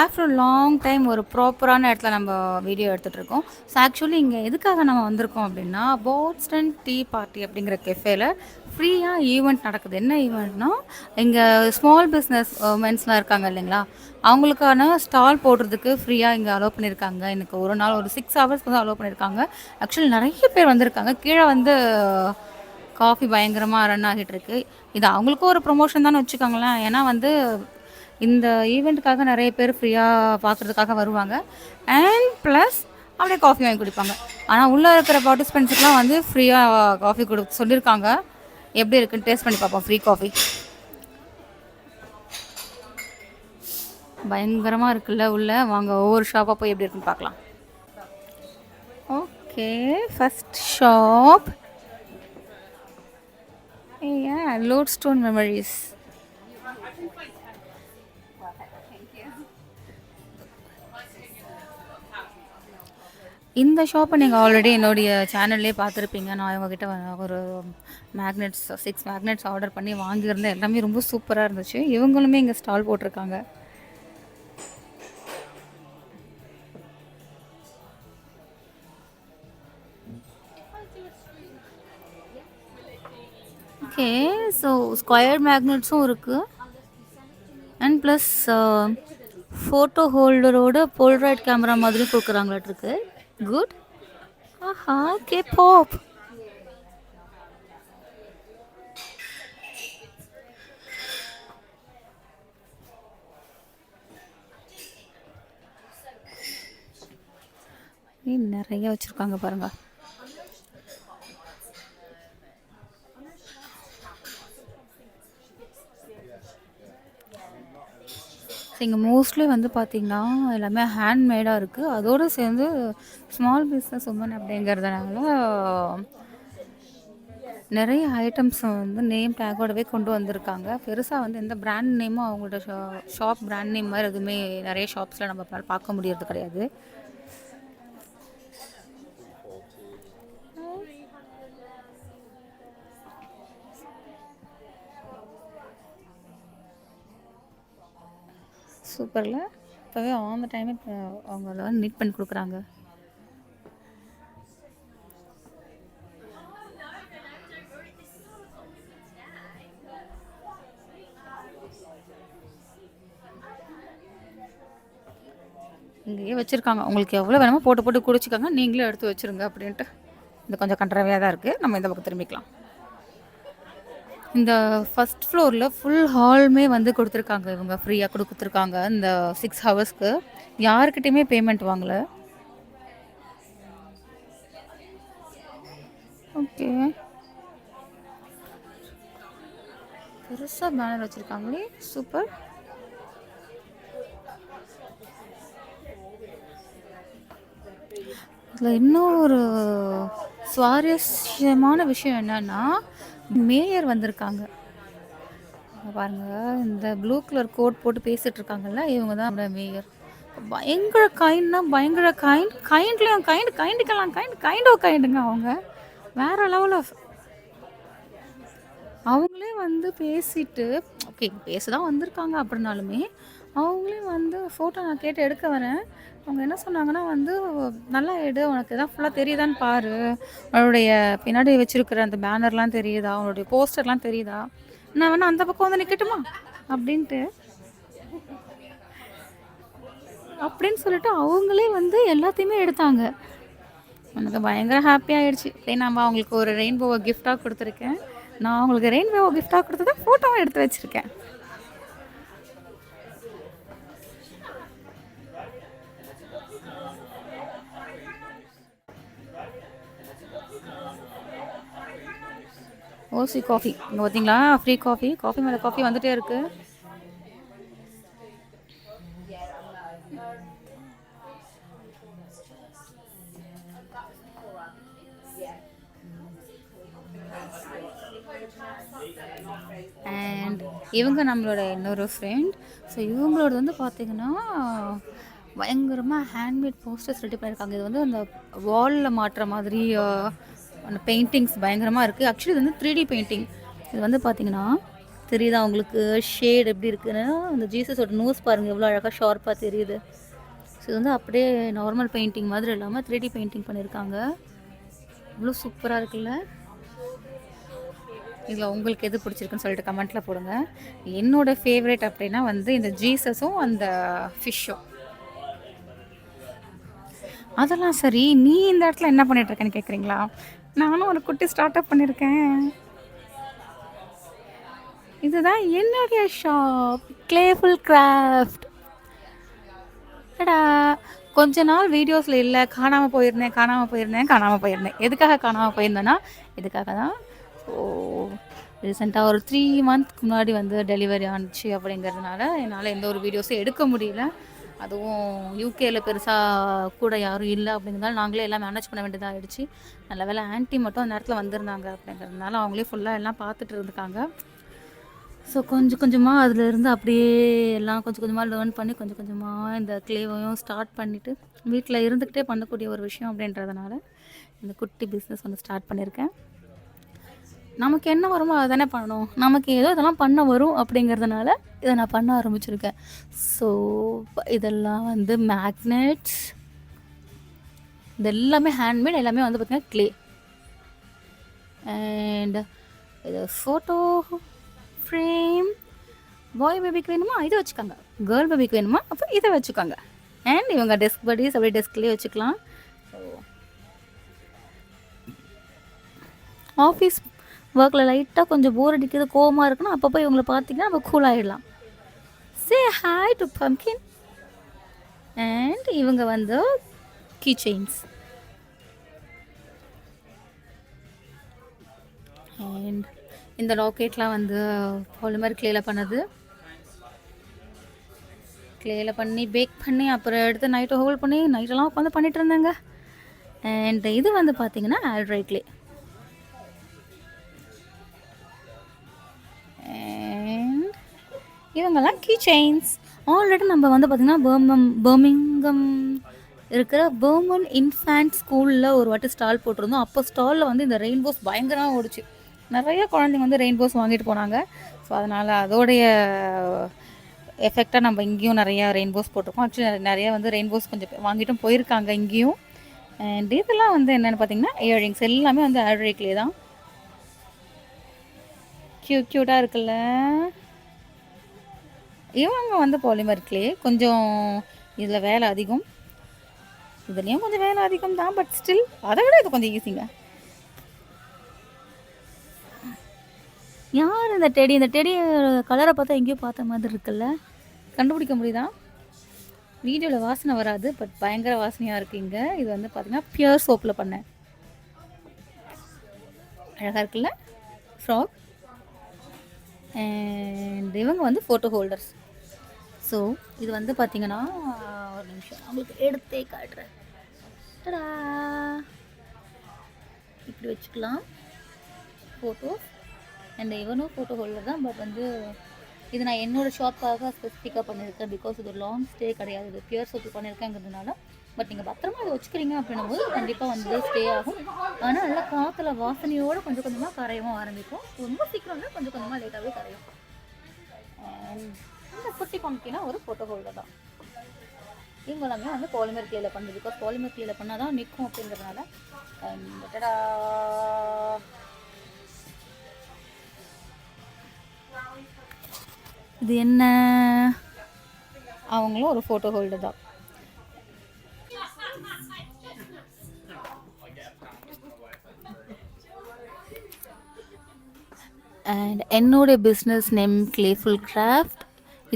After long time ஒரு ப்ராப்பரான இடத்துல நம்ம வீடியோ எடுத்துகிட்ருக்கோம் ஸோ ஆக்சுவலி இங்கே எதுக்காக நம்ம வந்திருக்கோம் அப்படின்னா போட்ஸ்டன் டீ பார்ட்டி அப்படிங்கிற கெஃபேல ஃப்ரீயாக ஈவெண்ட் நடக்குது. என்ன ஈவெண்ட்னா இங்கே ஸ்மால் பிஸ்னஸ் உமன்ஸ்லாம் இருக்காங்க இல்லைங்களா? அவங்களுக்கான ஸ்டால் போடுறதுக்கு ஃப்ரீயாக இங்கே அலோவ் பண்ணியிருக்காங்க. எனக்கு ஒரு நாள் ஒரு சிக்ஸ் ஹவர்ஸ்க்கு தான் அலோவ் பண்ணியிருக்காங்க. ஆக்சுவலி நிறைய பேர் வந்திருக்காங்க. கீழே வந்து காஃபி பயங்கரமாக ரன் ஆகிட்டு இருக்கு இது அவங்களுக்கும் ஒரு ப்ரொமோஷன் தானே வச்சுக்கோங்களேன். ஏன்னா வந்து இந்த ஈவெண்ட்டுக்காக நிறைய பேர் ஃப்ரீயாக பார்க்குறதுக்காக வருவாங்க. அண்ட் ப்ளஸ் அப்படியே காஃபி வாங்கி குடிப்பாங்க. ஆனால் உள்ளே இருக்கிற பார்ட்டிசிபெண்ட்ஸுக்குலாம் வந்து ஃப்ரீயாக காஃபி கொடு சொல்லியிருக்காங்க எப்படி இருக்குன்னு டேஸ்ட் பண்ணி பார்ப்போம். ஃப்ரீ காஃபி பயங்கரமாக இருக்குல்ல உள்ளே? வாங்க ஒவ்வொரு ஷாப்பாக போய் எப்படி இருக்குன்னு பார்க்கலாம். Okay first shop lode stone memories இந்த ஷாப்பை நீங்கள் ஆல்ரெடி என்னுடைய சேனல்லே பார்த்துருப்பீங்க. நான் இவங்ககிட்ட ஒரு மேக்னெட்ஸ் சிக்ஸ் மேக்னெட்ஸ் ஆர்டர் பண்ணி வாங்கியிருந்தேன். எல்லாமே ரொம்ப சூப்பராக இருந்துச்சு. இவங்களுமே இங்கே ஸ்டால் போட்டிருக்காங்க. ஓகே ஸோ ஸ்கொயர் மேக்னெட்ஸும் இருக்குது ப்ளஸ் ஃபோட்டோ ஹோல்டரோட போல்ராய்ட் கேமரா மாதிரி கொடுக்குறாங்களாட்ருக்கு குட் ஆஹா கே பாப் நிறைய வச்சுருக்காங்க பாருங்கள் இங்கே மோஸ்ட்லி வந்து பார்த்திங்கன்னா எல்லாமே ஹேண்ட்மேடாக இருக்குது அதோடு சேர்ந்து ஸ்மால் பிஸ்னஸ் உமன் அப்படிங்கிறதுனால நிறைய ஐட்டம்ஸ் வந்து நேம் டேக்கோடவே கொண்டு வந்திருக்காங்க. பெருசாக வந்து எந்த பிராண்ட் நேமும் அவங்களோட ஷா ஷாப் பிராண்ட் நேம் மாதிரி எதுவுமே நிறைய ஷாப்ஸில் நம்ம பார்க்க முடியறது கிடையாது. சூப்பரில். இப்போவே ஆன் த டைமே அவங்க அதை வந்து நீட் பண்ணி கொடுக்குறாங்க. இங்கேயே வச்சுருக்காங்க. உங்களுக்கு எவ்வளோ வேணுமோ போட்டு போட்டு குடிச்சிக்கோங்க. நீங்களே எடுத்து வச்சுருங்க அப்படின்ட்டு. இது கொஞ்சம் கண்டறவையாக தான் இருக்குது நம்ம இந்த பக்கம் திரும்பிக்கலாம். இந்த ஃபஸ்ட் ஃப்ளோரில் ஃபுல் ஹாலுமே வந்து கொடுத்துருக்காங்க இவங்க. ஃப்ரீயாக கொடுத்துருக்காங்க இந்த சிக்ஸ் ஹவர்ஸ்க்கு யாருக்கிட்டையுமே பேமெண்ட் வாங்கலை. ஓகே பெருசாக பேனர் வச்சுருக்காங்களே. சூப்பர் இதில் இன்னும் ஒரு சுவாரஸ்யமான விஷயம் என்னென்னா மேயர் வந்திருக்காங்க. பாருங்க இந்த ப்ளூ கலர் கோட் போட்டு பேசிட்டு இருக்காங்கல்ல இவங்க தான் நம்மளோட மேயர். பயங்கர கைண்ட்னா பயங்கர கைண்ட் கைண்ட்லேயும் கைண்ட் கைண்டுக்கெல்லாம் கைண்ட் கைண்ட் ஆஃப் கைண்டுங்க அவங்க. வேற லெவல் ஆஃப் அவங்களே வந்து பேசிட்டு ஓகே பேச தான் வந்திருக்காங்க அப்படின்னாலுமே அவங்களே வந்து ஃபோட்டோ நான் கேட்டு எடுக்க வரேன். அவங்க என்ன சொன்னாங்கன்னா வந்து நல்லா எடு உனக்கு எதாவது ஃபுல்லாக தெரியுதான்னு பாரு. அவளுடைய பின்னாடி வச்சுருக்கிற அந்த பேனர்லாம் தெரியுதா? அவனுடைய போஸ்டர்லாம் தெரியுதா? நான் வேணா அந்த பக்கம் வந்து நிற்கட்டுமா அப்படின்ட்டு. அப்படின்னு சொல்லிட்டு அவங்களே வந்து எல்லாத்தையுமே எடுத்தாங்க. எனக்கு பயங்கர ஹாப்பி ஆயிடுச்சு. சரி நம்ம அவங்களுக்கு ஒரு ரெயின்போவை கிஃப்டாக கொடுத்துருக்கேன். நான் அவங்களுக்கு ரெயின்போவை கிஃப்டாக தான் ஃபோட்டோவும் எடுத்து வச்சுருக்கேன். ஓசி காஃபி. இங்கே பார்த்தீங்களா ஃப்ரீ காஃபி காஃபி மேலே காஃபி வந்துட்டே இருக்கு. அண்ட் இவங்க நம்மளோட இன்னொரு ஃப்ரெண்ட் ஸோ இவங்களோட வந்து பார்த்தீங்கன்னா பயங்கரமாக ஹேண்ட்மேட் போஸ்டர்ஸ் ரெடி பண்ணியிருக்காங்க. இது வந்து அந்த வாலில் மாட்டுற மாதிரி அந்த பெயிண்டிங்ஸ் பயங்கரமாக இருக்குது ஆக்சுவலி இது வந்து த்ரீ டி பெயிண்டிங் இது வந்து பார்த்தீங்கன்னா தெரியுதா உங்களுக்கு? ஷேட் எப்படி இருக்குன்னா? அந்த ஜீசஸோட நோஸ் பாருங்கள் எவ்வளோ அழகாக ஷார்ப்பாக தெரியுது. ஸோ இது வந்து அப்படியே நார்மல் பெயிண்டிங் மாதிரி இல்லாமல் த்ரீ டி பெயிண்டிங் பண்ணியிருக்காங்க இவ்வளோ சூப்பராக இருக்குல்ல? இதில் உங்களுக்கு எது பிடிச்சிருக்குன்னு சொல்லிட்டு கமெண்ட்டில் போடுங்க. என்னோடய ஃபேவரேட் அப்படின்னா வந்து இந்த ஜீசஸும் அந்த ஃபிஷ்ஷும் அதெல்லாம் சரி நீ இந்த இடத்துல என்ன பண்ணிட்டு இருக்கேன்னு கேட்குறீங்களா நானும் ஒரு குட்டி ஸ்டார்ட் அப் பண்ணியிருக்கேன் இதுதான் என்னுடைய ஷாப் கிளேஃபுல் கிராஃப்ட் அடா கொஞ்ச நாள் வீடியோஸில் இல்லை காணாமல் போயிருந்தேன் காணாமல் போயிருந்தேன் காணாமல் போயிருந்தேன். எதுக்காக காணாமல் போயிருந்தேன்னா இதுக்காக தான். ஸோ ரீசெண்டாக ஒரு த்ரீ மந்த்க்கு முன்னாடி வந்து டெலிவரி ஆனிச்சு அப்படிங்கிறதுனால என்னால் எந்த ஒரு வீடியோஸும் எடுக்க முடியல. அதுவும் யூகேல பெருசாக கூட யாரும் இல்லை அப்படிங்கிறதால நாங்களே எல்லாம் மேனேஜ் பண்ண வேண்டியதாக ஆயிடுச்சு. நல்ல வேலை ஆன்ட்டி மட்டும் அந்த நேரத்தில் வந்திருந்தாங்க அப்படிங்கிறதுனால அவங்களே ஃபுல்லாக எல்லாம் பார்த்துட்டு இருந்திருக்காங்க. ஸோ கொஞ்சம் கொஞ்சமாக அதில் இருந்து அப்படியே எல்லாம் கொஞ்சம் கொஞ்சமாக லேர்ன் பண்ணி கொஞ்சம் கொஞ்சமாக இந்த கிளேவையும் ஸ்டார்ட் பண்ணிவிட்டு வீட்டில் இருந்துக்கிட்டே பண்ணக்கூடிய ஒரு விஷயம் அப்படின்றதுனால இந்த குட்டி பிஸ்னஸ் ஒன்று ஸ்டார்ட் பண்ணியிருக்கேன். நமக்கு என்ன வருமோ அதை தானே பண்ணணும். நமக்கு ஏதோ இதெல்லாம் பண்ண வரும் அப்படிங்கிறதுனால இதை நான் பண்ண ஆரம்பிச்சிருக்கேன். ஸோ இதெல்லாம் வந்து மேக்னெட்ஸ் இது எல்லாமே ஹேண்ட்மேட் எல்லாமே வந்து பார்த்திங்கன்னா க்ளே அண்ட் இது ஃபோட்டோ ஃப்ரேம் பாய் பேபிக்கு வேணுமா? இதை வச்சுக்கோங்க. கேர்ள் பேபிக்கு வேணுமா? அப்போ இதை வச்சுக்கோங்க. அண்ட் இவங்க டெஸ்க் படிஸ் அப்படியே டெஸ்க்லேயே வச்சுக்கலாம். ஆஃபீஸ் ஒர்க்கில் லைட்டாக கொஞ்சம் போர் அடிக்கிறது கோவமாக இருக்குன்னா அப்பப்போ இவங்களை பார்த்தீங்கன்னா நம்ம கூல் ஆகிடலாம் say hi to pumpkin and இவங்க வந்து கீ செயின்ஸ் அண்ட் இந்த ராக்கெட்லாம் வந்து பாலிமர் கிளேல பண்ணது. கிளேல பண்ணி பேக் பண்ணி அப்புறம் எடுத்து நைட்டு ஹோல்ட் பண்ணி நைட்டெல்லாம் உட்காந்து பண்ணிட்டு இருந்தாங்க. அண்ட் இது வந்து பார்த்தீங்கன்னா ஆல்ட்ரைட்லே இவங்கெல்லாம் கீ செயின்ஸ் ஆல்ரெடி நம்ம வந்து பார்த்திங்கன்னா பர்மம் பர்மிங்கம் இருக்கிற பர்மன் இன்ஃபேண்ட் ஸ்கூலில் ஒரு வாட்டி ஸ்டால் போட்டிருந்தோம். அப்போ ஸ்டாலில் வந்து இந்த ரெயின்போஸ் பயங்கரமாக ஓடிச்சு. நிறைய குழந்தைங்க வந்து ரெயின்போஸ் வாங்கிட்டு போனாங்க. ஸோ அதனால் அதோடைய எஃபெக்டாக நம்ம இங்கேயும் நிறையா ரெயின்போஸ் போட்டிருக்கோம். ஆக்சுவலி நிறைய வந்து ரெயின்போஸ் கொஞ்சம் வாங்கிட்டும் போயிருக்காங்க இங்கேயும். அண்ட் இதெல்லாம் வந்து என்னென்னு பார்த்தீங்கன்னா இயரிங்ஸ் எல்லாமே வந்து ஆல்ரெடிக்லே தான். க்யூட் க்யூட்டாக இருக்குல்ல. இவங்க வந்து பாலிமர்க்லேயே கொஞ்சம் இதில் வேலை அதிகம். இதுலேயும் கொஞ்சம் வேலை அதிகம் தான் பட் ஸ்டில் அதை விட இது கொஞ்சம் ஈஸிங்க யார் இந்த டெடி இந்த டெடி கலரை பார்த்தா எங்கேயோ பார்த்த மாதிரி இருக்குல்ல? கண்டுபிடிக்க முடியுதா? வீடியோவில் வாசனை வராது பட் பயங்கர வாசனையாக இருக்குது இங்கே. இது வந்து பார்த்திங்கன்னா பியூர் சோப்பில் பண்ணேன். அழகாக இருக்குல்ல? ஃப்ராக் அண்ட் இவங்க வந்து ஃபோட்டோ ஹோல்டர்ஸ் ஸோ இது வந்து பார்த்திங்கன்னா ஒரு நிமிஷம். உங்களுக்கு எடுத்தே காட்டுறேன். டடா! இப்படி வச்சுக்கலாம். ஃபோட்டோ அண்ட் இவனும் ஃபோட்டோ ஹோல்டர் தான். பட் வந்து இது நான் என்னோடய ஷாப்க்காக ஸ்பெசிஃபிக்காக பண்ணியிருக்கேன். பிகாஸ் இது லாங் ஸ்டே கிடையாது. இது பியர் சொத்து பண்ணியிருக்கேங்கிறதுனால. பட் நீங்கள் பத்திரமா அதை வச்சுக்கிறீங்க அப்படின்னும் போது கண்டிப்பாக வந்து ஸ்டே ஆகும். ஆனால் நல்லா காற்றுல வாசனையோடு கொஞ்சம் கொஞ்சமாக கரையவும் ஆரம்பிக்கும். ரொம்ப சீக்கிரம் கொஞ்சம் கொஞ்சமாக லேட்டாகவே கரையும். இந்த குட்டி பம்கினா ஒரு ஃபோட்டோ ஹோல்டர் தான். இவங்க எல்லாமே வந்து பாலிமர் கிளியில் பண்ணுது. பிகாஸ் பாலிமர் கிளியில் பண்ணால் தான் நிற்கும் அப்படிங்கிறதுனால And இது என்ன? அவங்களும் ஒரு ஃபோட்டோ ஹோல்டர் தான். அண்ட் என்னோடைய பிஸ்னஸ் நேம் கிளேஃபுல் கிராஃப்ட்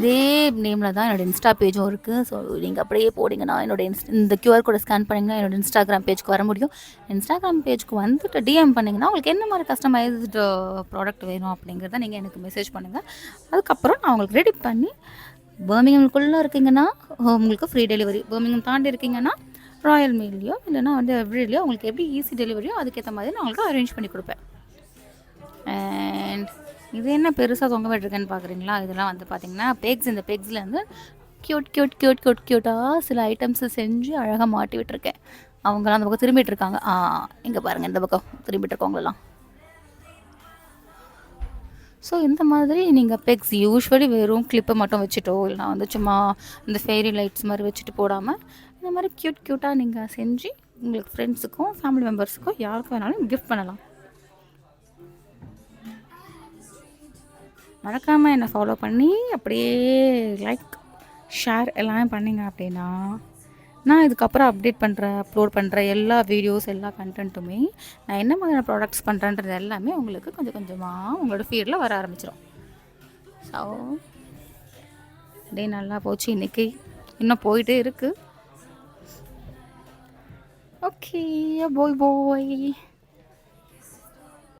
இதே நேமில் தான் என்னோடய இன்ஸ்டா பேஜும் இருக்குது ஸோ நீங்கள் அப்படியே போடிங்கன்னா என்னோட இன்ஸ்ட் இந்த கியூஆர் கோடை ஸ்கேன் பண்ணிங்கன்னா என்னோட இன்ஸ்டாகிராம் பேஜ்க்கு வர முடியும். இன்ஸ்டாகிராம் பேஜ்க்கு வந்துட்டு டிஎம் பண்ணிங்கன்னா உங்களுக்கு என்ன மாதிரி கஸ்டமைஸ்டு ப்ராடக்ட் uh, வேணும் அப்படிங்கிறத நீங்கள் எனக்கு மெசேஜ் பண்ணுங்கள் அதுக்கப்புறம் நான் உங்களுக்கு ரெடி பண்ணி பர்மிங்கம்குள்ளே இருக்கீங்கன்னா உங்களுக்கு ஃப்ரீ டெலிவரி பர்மிங்கம் தாண்டி இருக்கீங்கன்னா ராயல் மீல்லையோ இல்லைனா வந்து எவ்ரிலையோ உங்களுக்கு எப்படி ஈஸி டெலிவரியோ அதுக்கேற்ற மாதிரி நான் உங்களுக்கு அரேஞ்ச் பண்ணி கொடுப்பேன். இது என்ன பெருசாக தொங்க விட்டுருக்கேன்னு பார்க்குறீங்களா இதெல்லாம் வந்து பார்த்தீங்கன்னா பெக்ஸ் இந்த பெக்ஸில் வந்து க்யூட் க்யூட் க்யூட் க்யூட் க்யூட்டாக சில ஐட்டம்ஸை செஞ்சு அழகாக மாட்டி விட்டுருக்கேன். அவங்களாம் அந்த பக்கம் திரும்பிட்டு இருக்காங்க. ஆ இங்கே பாருங்கள் இந்த பக்கம் திரும்பிட்டு இருக்கவங்களெல்லாம். ஸோ இந்த மாதிரி நீங்கள் பெக்ஸ் யூஸ்வலி வெறும் கிளிப்பை மட்டும் வச்சுட்டோ இல்லைனா வந்து சும்மா இந்த ஃபேரி லைட்ஸ் மாதிரி வச்சுட்டு போடாமல் இந்த மாதிரி க்யூட் க்யூட்டாக நீங்கள் செஞ்சு உங்களுக்கு ஃப்ரெண்ட்ஸுக்கும் ஃபேமிலி மெம்பர்ஸுக்கும் யாருக்கும் வேணாலும் கிஃப்ட் பண்ணலாம். மறக்காமல் என்னை ஃபாலோ பண்ணி அப்படியே லைக் ஷேர் எல்லாமே பண்ணிங்க அப்படின்னா நான் இதுக்கப்புறம் அப்டேட் பண்ணுற அப்லோட் பண்ணுற எல்லா வீடியோஸ் எல்லா கண்டென்ட்டுமே நான் என்ன மாதிரியான ப்ராடக்ட்ஸ் பண்ணுறேன்றது எல்லாமே உங்களுக்கு கொஞ்சம் கொஞ்சமாக உங்களோட ஃபீல்டில் வர ஆரம்பிச்சிடும் ஸோ அப்படியே நல்லா போச்சு. இன்றைக்கி இன்னும் போயிட்டே இருக்குது ஓகே போய் போய்